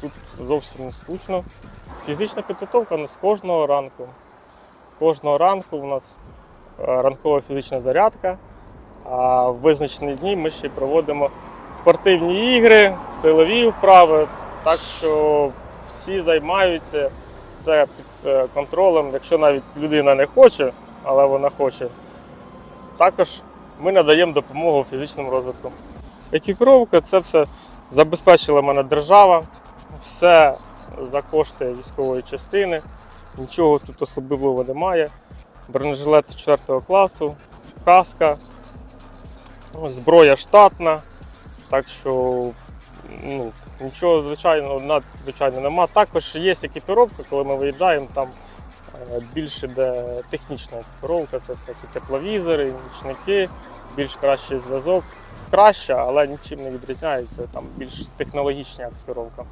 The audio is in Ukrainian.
тут зовсім не скучно. Фізична підготовка у нас кожного ранку. Кожного ранку у нас е, ранкова фізична зарядка. А в визначені дні ми ще й проводимо спортивні ігри, силові вправи. Так що всі займаються це під е, контролем. Якщо навіть людина не хоче, але вона хоче, також ми надаємо допомогу фізичному розвитку. Екіпіровка це все забезпечила мене держава, все за кошти військової частини, нічого тут особливого немає. Бронежилет 4 класу, каска, зброя штатна. Так що ну, нічого звичайного надзвичайно нема. Також є екіпіровка, коли ми виїжджаємо, там е, більше де технічна екіпіровка, це всякі тепловізори, нічники, більш кращий зв'язок. Краща, але нічим не відрізняється. Там більш технологічна екіпіровка.